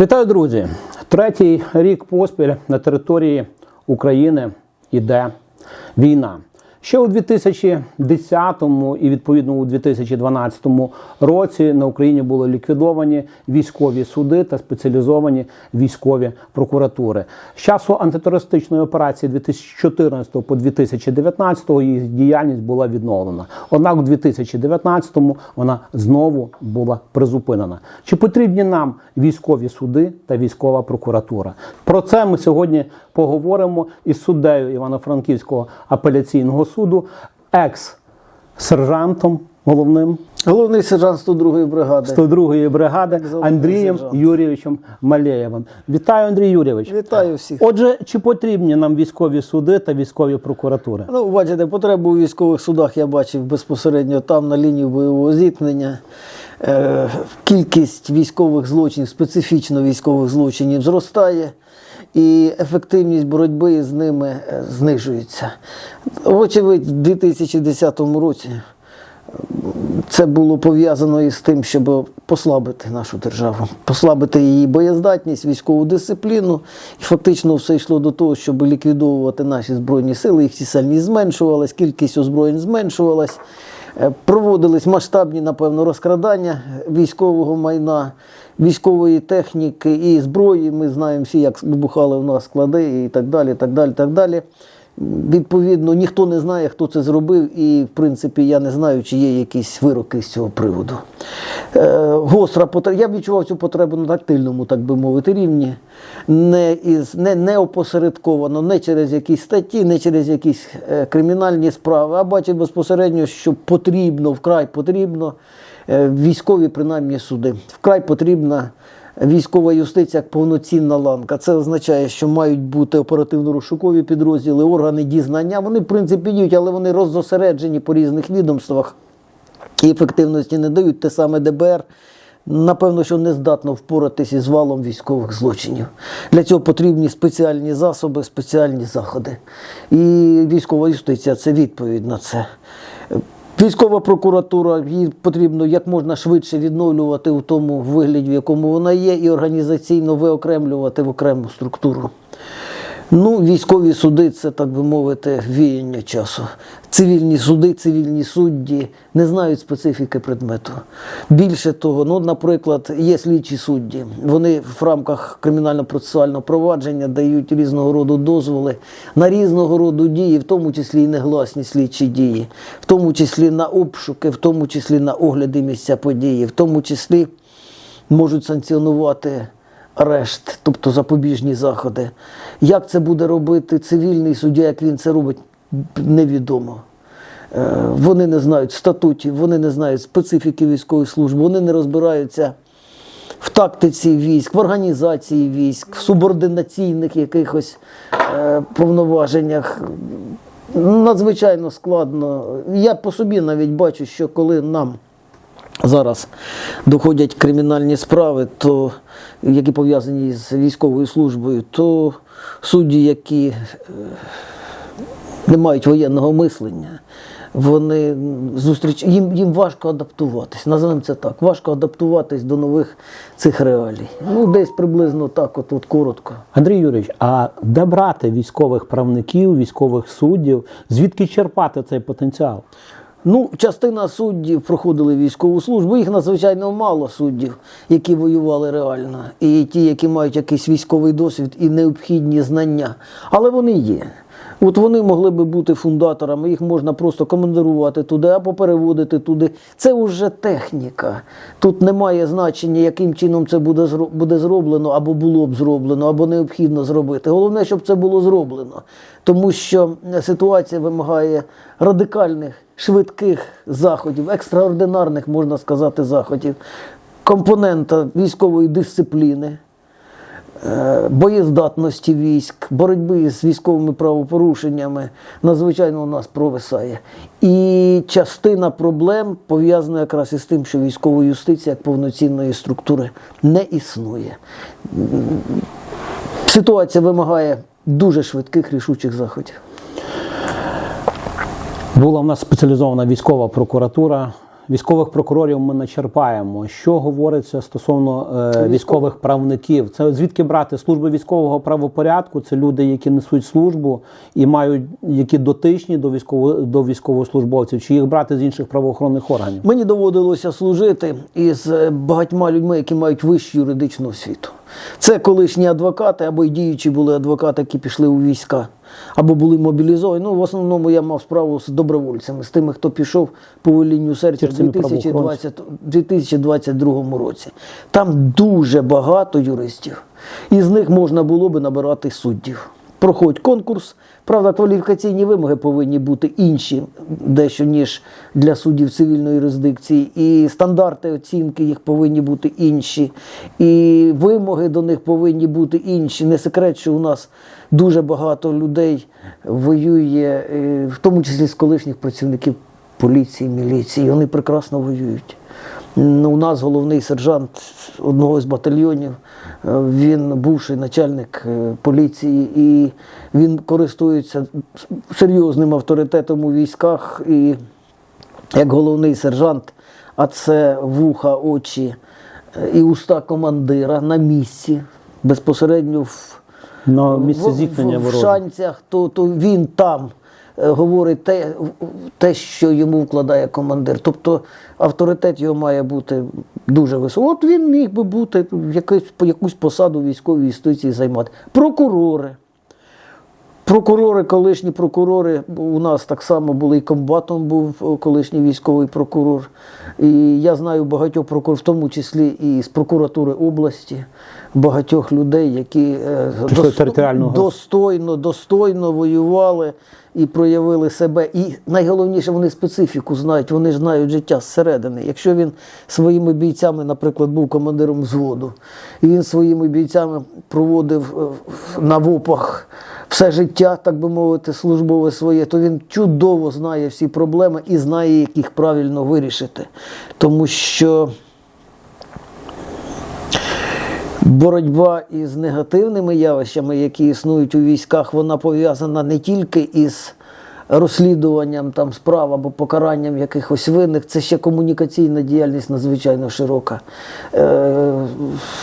Вітаю, друзі! Третій рік поспіль на території України йде війна. Ще у 2010 і відповідно у 2012 році на Україні були ліквідовані військові суди та спеціалізовані військові прокуратури. З часу антитерористичної операції 2014 по 2019 їх діяльність була відновлена. Однак у 2019 вона знову була призупинена. Чи потрібні нам військові суди та військова прокуратура? Про це ми сьогодні поговоримо із суддею Івано-Франківського апеляційного суду, екс-сержантом головним Головний сержант 102-ї бригади. 102-ї бригади Головний Андрієм сержант. Юрійовичем Малеєвим. Вітаю, Андрій Юрійович. Вітаю всіх. Отже, чи потрібні нам військові суди та військові прокуратури? Ну, бачите, потребу у військових судах я бачив безпосередньо там, на лінії бойового зіткнення. Е, кількість військових злочинів, специфічно військових злочинів зростає, і ефективність боротьби з ними е, знижується. Вочевидь, у 2010 році це було пов'язано із тим, щоб послабити нашу державу, послабити її боєздатність, військову дисципліну. І фактично все йшло до того, щоб ліквідовувати наші збройні сили. Їх чисельність зменшувалась, кількість озброєнь зменшувалась. Е, Проводились масштабні, напевно, розкрадання військового майна, військової техніки і зброї. Ми знаємо всі, як вибухали в нас склади і так далі. так далі, так далі. Відповідно, ніхто не знає, хто це зробив, і в принципі я не знаю, чи є якісь вироки з цього приводу. Е, гостра потреба. Я відчував цю потребу на тактильному, так би мовити, рівні, не, із, не, не опосередковано, не через якісь статті, не через якісь е, кримінальні справи, а бачив безпосередньо, що потрібно, вкрай потрібно військові принаймні суди. Вкрай потрібна військова юстиція як повноцінна ланка. Це означає, що мають бути оперативно-розшукові підрозділи, органи дізнання. Вони, в принципі, діють, але вони роззосереджені по різних відомствах і ефективності не дають. Те саме ДБР. Напевно, що не здатно впоратися із валом військових злочинів. Для цього потрібні спеціальні засоби, спеціальні заходи. І військова юстиція це відповідь на це. Військова прокуратура, її потрібно як можна швидше відновлювати у тому вигляді, в якому вона є, і організаційно виокремлювати в окрему структуру. Ну, військові суди це, так би мовити, віяння часу. Цивільні суди, цивільні судді не знають специфіки предмету. Більше того, ну, наприклад, є слідчі судді. Вони в рамках кримінально-процесуального провадження дають різного роду дозволи на різного роду дії, в тому числі і негласні слідчі дії, в тому числі на обшуки, в тому числі на огляди місця події, в тому числі можуть санкціонувати арешт, тобто запобіжні заходи. Як це буде робити цивільний суддя, як він це робить, невідомо. Е, Вони не знають статутів, вони не знають специфіки військової служби, вони не розбираються в тактиці військ, в організації військ, в субординаційних якихось е, повноваженнях. Надзвичайно складно. Я по собі навіть бачу, що коли нам зараз доходять кримінальні справи, то, які пов'язані з військовою службою, то судді, які е, не мають воєнного мислення, вони зустріч... їм, їм важко адаптуватись. Називаємо це так. Важко адаптуватись до нових цих реалій. Ну, десь приблизно так, от, от коротко. Андрій Юрійович, а де брати військових правників, військових суддів? Звідки черпати цей потенціал? Ну, частина суддів проходили військову службу. Їх надзвичайно мало суддів, які воювали реально, і ті, які мають якийсь військовий досвід і необхідні знання. Але вони є. От вони могли би бути фундаторами, їх можна просто командирувати туди або переводити туди. Це вже техніка. Тут немає значення, яким чином це буде буде зроблено, або було б зроблено, або необхідно зробити. Головне, щоб це було зроблено. Тому що ситуація вимагає радикальних, швидких заходів, екстраординарних, можна сказати, заходів, компонента військової дисципліни е, боєздатності військ, боротьби з військовими правопорушеннями надзвичайно у нас провисає. І частина проблем пов'язана якраз із тим, що військова юстиція як повноцінної структури не існує. Ситуація вимагає дуже швидких рішучих заходів. Була в нас спеціалізована військова прокуратура, військових прокурорів ми не черпаємо. Що говориться стосовно е, військових правників? Це звідки брати служби військового правопорядку? Це люди, які несуть службу і мають які дотичні до військово до військовослужбовців, чи їх брати з інших правоохоронних органів? Мені доводилося служити із е, багатьма людьми, які мають вищу юридичну освіту. Це колишні адвокати або й діючі були адвокати, які пішли у війська, або були мобілізовані. Ну, в основному я мав справу з добровольцями, з тими, хто пішов по велінню серця в З цими 2020, 2022 році. Там дуже багато юристів, і з них можна було би набирати суддів. Проходь конкурс. Правда, кваліфікаційні вимоги повинні бути інші, дещо ніж для суддів цивільної юрисдикції, і стандарти оцінки їх повинні бути інші, і вимоги до них повинні бути інші. Не секрет, що у нас дуже багато людей воює, е, в тому числі з колишніх працівників поліції, міліції. Вони прекрасно воюють. У нас головний сержант одного з батальйонів, е, він бувший начальник е, поліції, і він користується серйозним авторитетом у військах. І як головний сержант, а це вуха, очі е, і уста командира на місці, безпосередньо в На місце в- в, в ворога. шанцях, то, то він там говорить те, те, що йому вкладає командир. Тобто авторитет його має бути дуже високий. От він міг би бути якусь, якусь посаду військової юстиції займати. Прокурори. Прокурори, колишні прокурори, у нас так само були і комбатом був колишній військовий прокурор. І я знаю багатьох прокурорів, в тому числі і з прокуратури області, багатьох людей, які е, територіального. достойно, достойно воювали і проявили себе. І найголовніше, вони специфіку знають, вони ж знають життя зсередини. Якщо він своїми бійцями, наприклад, був командиром взводу, і він своїми бійцями проводив е, на ВОПах все життя, так би мовити, службове своє, то він чудово знає всі проблеми і знає, як їх правильно вирішити. Тому що Боротьба із негативними явищами, які існують у військах, вона пов'язана не тільки із розслідуванням там справ або покаранням якихось винних, це ще комунікаційна діяльність надзвичайно широка. Е,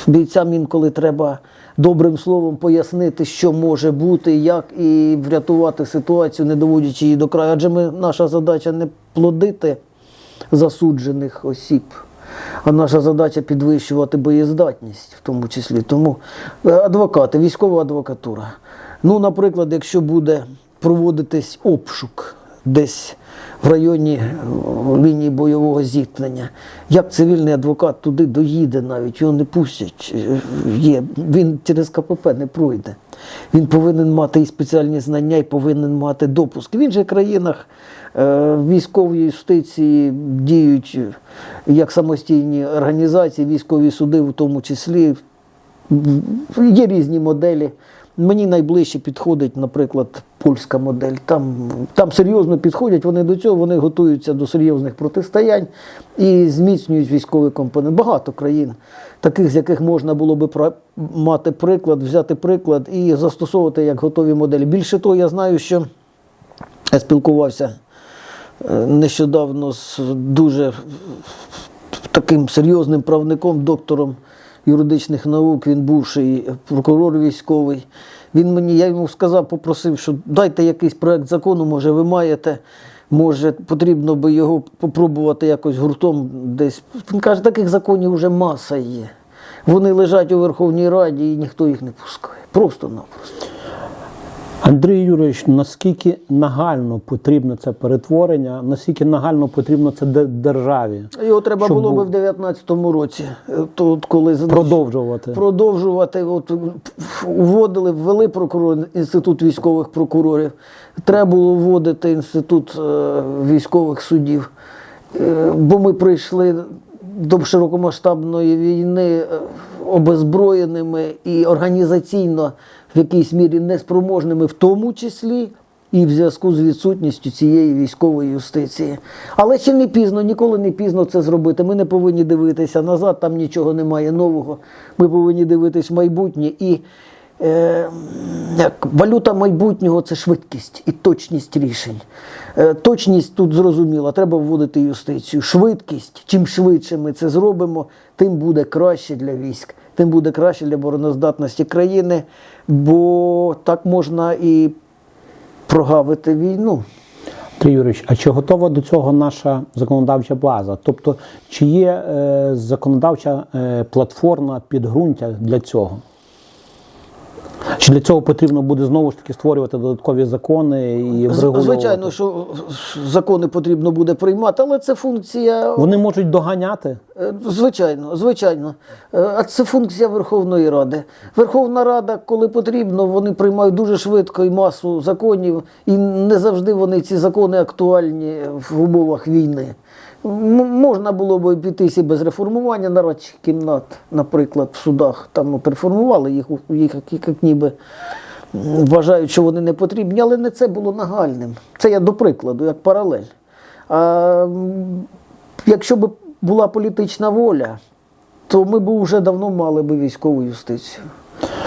бійцям інколи треба добрим словом пояснити, що може бути, як і врятувати ситуацію, не доводячи її до краю. Адже ми, наша задача не плодити засуджених осіб. А наша задача підвищувати боєздатність в тому числі. Тому е, адвокати, військова адвокатура. Ну, наприклад, якщо буде проводитись обшук десь в районі е, лінії бойового зіткнення, як цивільний адвокат туди доїде навіть, його не пустять. Е, Є. Він через КПП не пройде. Він повинен мати і спеціальні знання, і повинен мати допуск. В інших країнах е, військової юстиції діють як самостійні організації, військові суди в тому числі. Є різні моделі. Мені найближче підходить, наприклад, польська модель. Там, там серйозно підходять вони до цього, вони готуються до серйозних протистоянь і зміцнюють військовий компонент. Багато країн, таких, з яких можна було би мати приклад, взяти приклад і застосовувати як готові моделі. Більше того, я знаю, що я спілкувався е, нещодавно з дуже таким серйозним правником, доктором юридичних наук, він бувший прокурор військовий. Він мені, я йому сказав, попросив, що дайте якийсь проект закону, може, ви маєте, може, потрібно би його попробувати якось гуртом десь. Він каже, таких законів вже маса є. Вони лежать у Верховній Раді і ніхто їх не пускає. Просто-напросто. Андрій Юрійович, наскільки нагально потрібно це перетворення, наскільки нагально потрібно це державі Його треба Щоб було би в 19-му році, е, то, коли продовжувати? продовжувати. От, вводили, ввели прокурор, інститут військових прокурорів. Треба було вводити інститут е, військових суддів. Е, бо ми прийшли до широкомасштабної війни е, обезброєними і організаційно в якійсь мірі неспроможними, в тому числі і в зв'язку з відсутністю цієї військової юстиції. Але ще не пізно, ніколи не пізно це зробити. Ми не повинні дивитися назад, там нічого немає нового. Ми повинні дивитись в майбутнє. І е, як валюта майбутнього це швидкість і точність рішень. Е, точність тут зрозуміла, треба вводити юстицію. Швидкість, чим швидше ми це зробимо, тим буде краще для військ, тим буде краще для обороноздатності країни, бо так можна і прогавити війну. Андрій Юрійович, а чи готова до цього наша законодавча база? Тобто, чи є е, законодавча е, платформа підґрунтя для цього? Чи для цього потрібно буде знову ж таки створювати додаткові закони і врегульовувати? Звичайно, що закони потрібно буде приймати, але це функція Вони можуть доганяти. Е, Звичайно, звичайно. Е, А це функція Верховної Ради. Верховна Рада, коли потрібно, вони приймають дуже швидко і масу законів, і не завжди вони ці закони актуальні в умовах війни. Можна було б обійтися і без реформування нарадчих кімнат, наприклад, в судах. Там переформували їх, їх як, як ніби вважають, що вони не потрібні, але не це було нагальним. Це я до прикладу, як паралель. А якщо б була політична воля, то ми б вже давно мали би військову юстицію.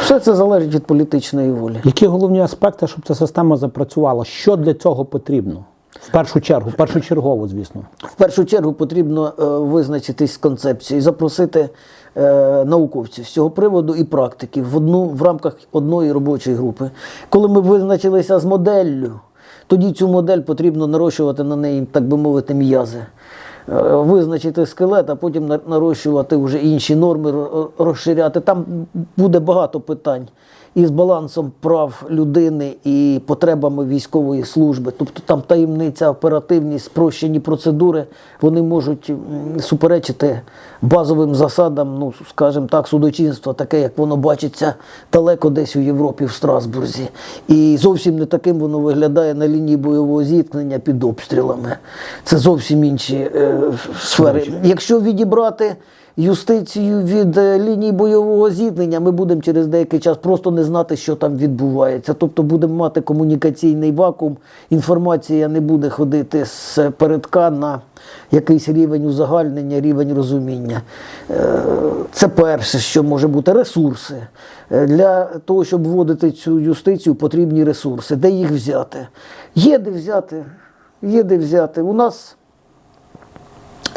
Все це залежить від політичної волі. Які головні аспекти, щоб ця система запрацювала? Що для цього потрібно? В першу чергу, першочергово, звісно. В першу чергу потрібно е, визначитись з концепцією, запросити науковців з цього приводу і практиків в одну в рамках одної робочої групи. Коли ми визначилися з моделлю, тоді цю модель потрібно нарощувати на неї, так би мовити, м'язи. Е, Визначити скелет, а потім нарощувати вже інші норми, розширяти. Там буде багато питань із балансом прав людини і потребами військової служби. Тобто там таємниця, оперативність, спрощені процедури, вони можуть суперечити базовим засадам, ну скажімо так, судочинства, таке, як воно бачиться далеко десь у Європі, в Страсбурзі. І зовсім не таким воно виглядає на лінії бойового зіткнення під обстрілами. Це зовсім інші е, сфери. Якщо відібрати юстицію від е, лінії бойового зіткнення, ми будемо через деякий час просто не знати, що там відбувається. Тобто будемо мати комунікаційний вакуум, інформація не буде ходити з передка на якийсь рівень узагальнення, рівень розуміння. Е, Це перше, що може бути ресурси. Е, Для того, щоб вводити цю юстицію, потрібні ресурси. Де їх взяти? Є де взяти, є де взяти. У нас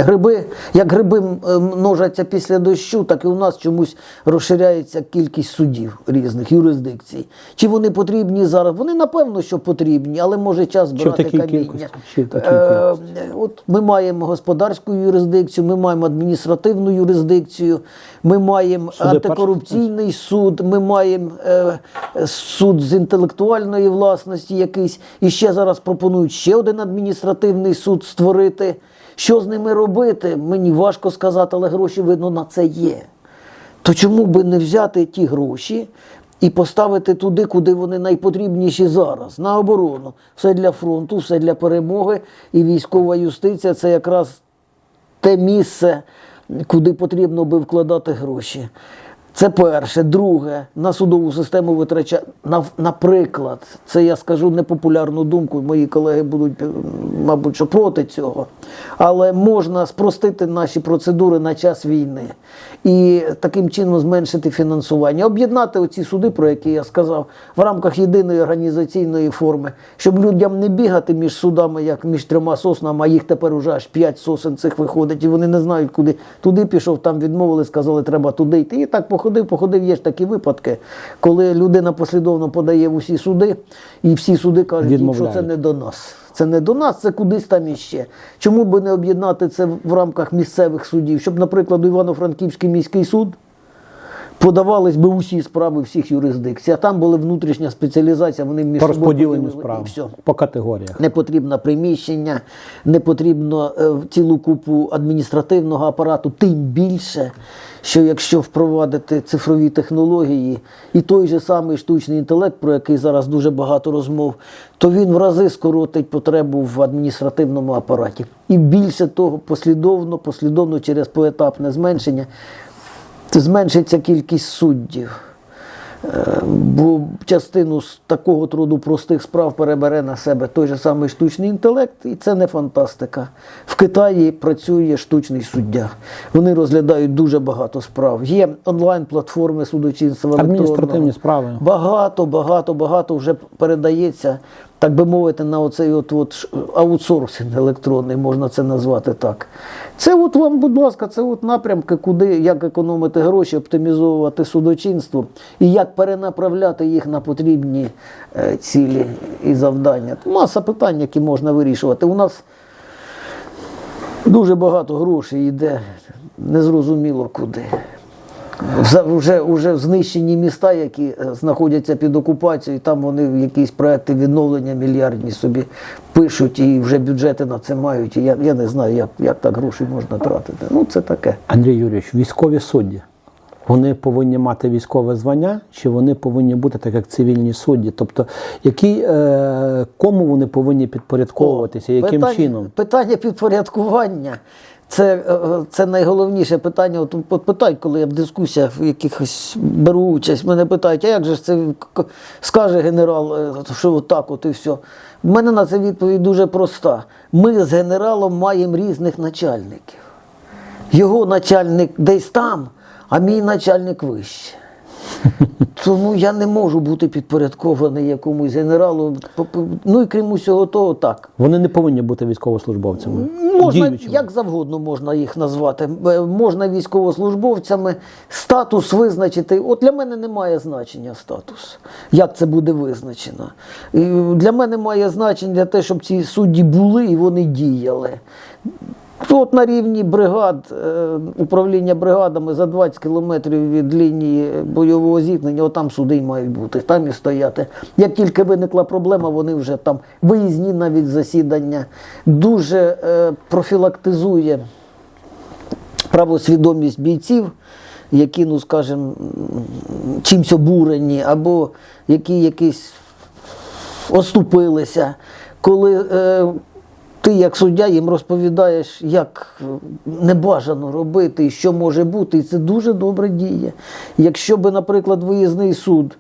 Гриби, як гриби множаться після дощу, так і у нас чомусь розширяється кількість судів різних юрисдикцій. Чи вони потрібні зараз? Вони напевно, що потрібні, але може час в каміння. кількості? Чи Е, От ми маємо господарську юрисдикцію, ми маємо адміністративну юрисдикцію, ми маємо Суди антикорупційний суд, ми маємо е, суд з інтелектуальної власності якийсь. І ще зараз пропонують ще один адміністративний суд створити. Що з ними робити? Мені важко сказати, але гроші видно на це є. То чому би не взяти ті гроші і поставити туди, куди вони найпотрібніші зараз, на оборону? Все для фронту, все для перемоги. І військова юстиція це якраз те місце, куди потрібно би вкладати гроші. Це перше. Друге, на судову систему витрачає, наприклад, це я скажу непопулярну думку, мої колеги будуть, мабуть, що проти цього. Але можна спростити наші процедури на час війни і таким чином зменшити фінансування, об'єднати оці суди, про які я сказав, в рамках єдиної організаційної форми, щоб людям не бігати між судами, як між трьома соснами, а їх тепер уже аж п'ять сосен цих виходить, і вони не знають, куди туди пішов, там відмовили, сказали, треба туди йти. І так походив, походив. Є ж такі випадки, коли людина послідовно подає в усі суди, і всі суди кажуть, їм, що це не до нас. Це не до нас, це кудись там іще. Чому би не об'єднати це в рамках місцевих судів? Щоб, наприклад, у Івано-Франківський міський суд подавались би усі справи всіх юрисдикцій, а там була внутрішня спеціалізація, вони між По собою розподіленню справ все. по категоріях. Не потрібно приміщення, не потрібно е, цілу купу адміністративного апарату, тим більше, що якщо впровадити цифрові технології і той же самий штучний інтелект, про який зараз дуже багато розмов, то він в рази скоротить потребу в адміністративному апараті. І більше того, послідовно, послідовно через поетапне зменшення зменшиться кількість суддів. Е, Бо частину з такого труду простих справ перебере на себе той же самий штучний інтелект, і це не фантастика. В Китаї працює штучний суддя. Вони розглядають дуже багато справ. Є онлайн-платформи судочинства електронного. Адміністративні справи. Багато, багато, багато вже передається, так би мовити, на оцей от, от аутсорсинг електронний, можна це назвати так. Це от вам, будь ласка, це от напрямки, куди як економити гроші, оптимізовувати судочинство і як перенаправляти їх на потрібні е, цілі і завдання. Маса питань, які можна вирішувати. У нас дуже багато грошей йде, незрозуміло куди. Вже, вже знищені міста, які е, знаходяться під окупацією, там вони якісь проекти відновлення мільярдні собі пишуть і вже бюджети на це мають. І я, я не знаю, як, як так гроші можна тратити. Ну, це таке. Андрій Юрійович, військові судді. Вони повинні мати військове звання, чи вони повинні бути так, як цивільні судді? Тобто, які, е, кому вони повинні підпорядковуватися, яким питання, чином? Питання підпорядкування. Це, е, е, це найголовніше питання. От, питають, коли я в дискусіях в якихось беру участь, мене питають, а як же це скаже генерал, е, що отак от і все. У мене на це відповідь дуже проста. Ми з генералом маємо різних начальників. Його начальник десь там, а мій начальник вище. Тому я не можу бути підпорядкований якомусь генералу. Ну і крім усього того, так. Вони не повинні бути військовослужбовцями. Можна, діючими. як завгодно можна їх назвати. Е, Можна військовослужбовцями статус визначити. От для мене немає значення статус. Як це буде визначено? І для мене має значення те, щоб ці судді були і вони діяли. От на рівні бригад, е, управління бригадами за 20 кілометрів від лінії бойового зіткнення, отам суди й мають бути, там і стояти. Як тільки виникла проблема, вони вже там виїзні навіть засідання. Дуже е, профілактизує правосвідомість бійців, які, ну скажімо, чимсь обурені, або які якісь оступилися, коли е, ти як суддя їм розповідаєш, як е, небажано робити і що може бути, і це дуже добре діє. Якщо би, наприклад, виїзний суд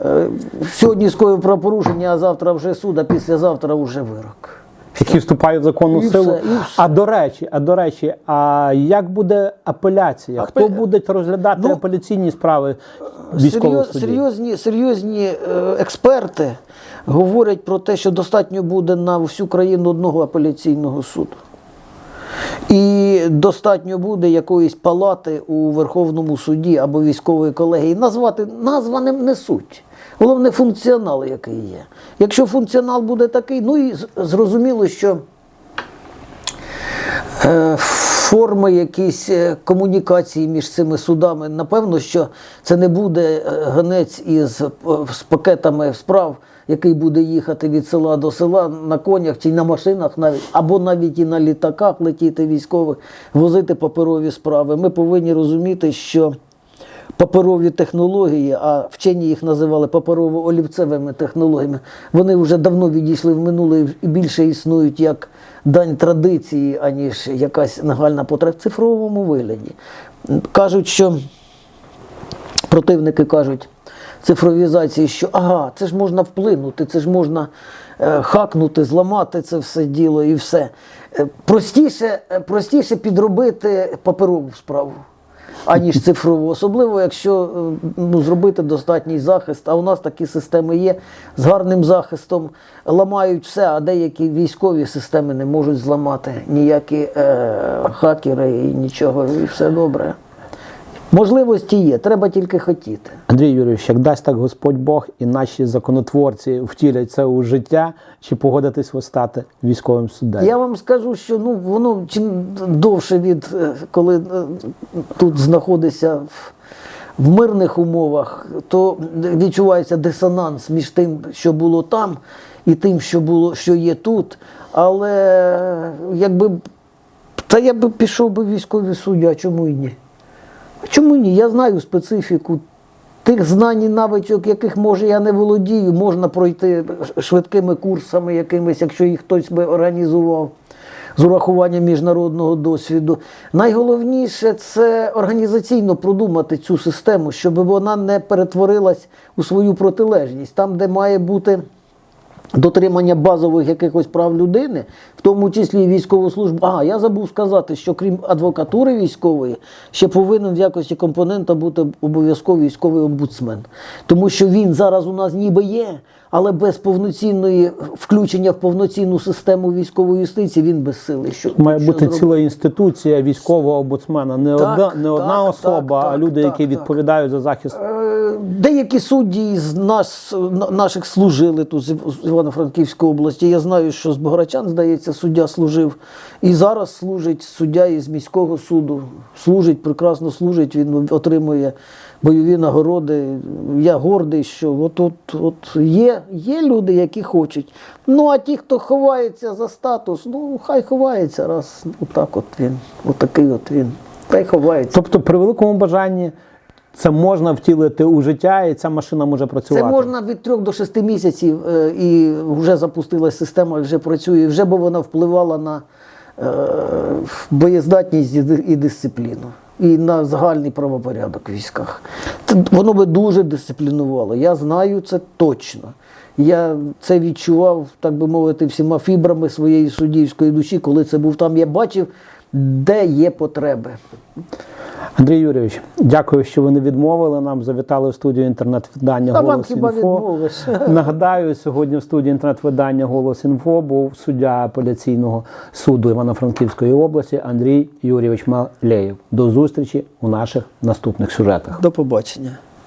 е, сьогодні скоїв правопорушення, а завтра вже суд, а післязавтра вже вирок. Які вступають в законну І силу. все, і все. А до речі, а до речі, а як буде апеляція? Хто Апеля- буде розглядати Ну, апеляційні справи військових Серйоз, серйозні, серйозні е, експерти говорять про те, що достатньо буде на всю країну одного апеляційного суду. І достатньо буде якоїсь палати у Верховному суді або військової колегії. Назвати назва не, не суть. Головне функціонал, який є. Якщо функціонал буде такий, ну і зрозуміло, що е, форми якісь е, комунікації між цими судами. Напевно, що це не буде е, гонець із з пакетами справ, який буде їхати від села до села на конях чи на машинах, навіть або навіть і на літаках летіти військових, возити паперові справи. Ми повинні розуміти, що паперові технології, а вчені їх називали паперово-олівцевими технологіями, вони вже давно відійшли в минуле і більше існують як дань традиції, аніж якась нагальна потреба в цифровому вигляді. Кажуть, що противники кажуть цифровізації, що ага, це ж можна вплинути, це ж можна е, хакнути, зламати це все діло і все. Е, Простіше, е, простіше підробити паперову справу. Аніж цифрову, особливо якщо е, ну, зробити достатній захист. А у нас такі системи є з гарним захистом, ламають все, а деякі військові системи не можуть зламати ніякі е, хакери і нічого, і все добре. Можливості є, треба тільки хотіти. Андрій Юрійович, як дасть так Господь Бог і наші законотворці втілять це у життя, чи погодитись ви стати військовим суддею? Я вам скажу, що ну воно чим довше від е, коли е, тут знаходишся в, в мирних умовах, то відчувається дисонанс між тим, що було там, і тим, що було, що є тут. Але якби та я би пішов би військові судді, а чому і ні? Чому ні? Я знаю специфіку. Тих знань і навичок, яких може я не володію, можна пройти швидкими курсами якимись, якщо їх хтось би організував. з урахуванням міжнародного досвіду. Найголовніше це організаційно продумати цю систему, щоб вона не перетворилась у свою протилежність, там, де має бути. Дотримання базових якихось прав людини, в тому числі і військову службу. А, я забув сказати, що крім адвокатури військової, ще повинен в якості компонента бути обов'язково військовий омбудсмен. Тому що він зараз у нас ніби є, але без повноцінної включення в повноцінну систему військової юстиції він безсилий. Що, Має що бути зробити? ціла інституція військового омбудсмена, не Так, одна, не одна так, особа, так, а люди, так, які так. відповідають за захист. Деякі судді з нас, наших служили тут з Івано-Франківської області. Я знаю, що з Богородчан, здається, суддя служив. І зараз служить суддя із міського суду. Служить, прекрасно служить, він отримує бойові нагороди. Я гордий, що от, от, от є, є люди, які хочуть. Ну а ті, хто ховається за статус, ну хай ховається раз. Отак от він, отакий от він. Та й ховається. Тобто, при великому бажанні це можна втілити у життя, і ця машина може працювати. Це можна від 3 до 6 місяців, е, і вже запустилась система, вже працює, вже бо вона впливала на е, боєздатність і дисципліну, і на загальний правопорядок в військах. Воно би дуже дисциплінувало. Я знаю це точно. Я це відчував, так би мовити, всіма фібрами своєї суддівської душі, коли це був там. Я бачив, де є потреби. Андрій Юрійович, дякую, що ви не відмовили нам. Завітали в студію інтернет-видання Голос інфо. Нагадаю, сьогодні в студії інтернет-видання Голос інфо був суддя апеляційного суду Івано-Франківської області Андрій Юрійович Малеєв. До зустрічі у наших наступних сюжетах. До побачення.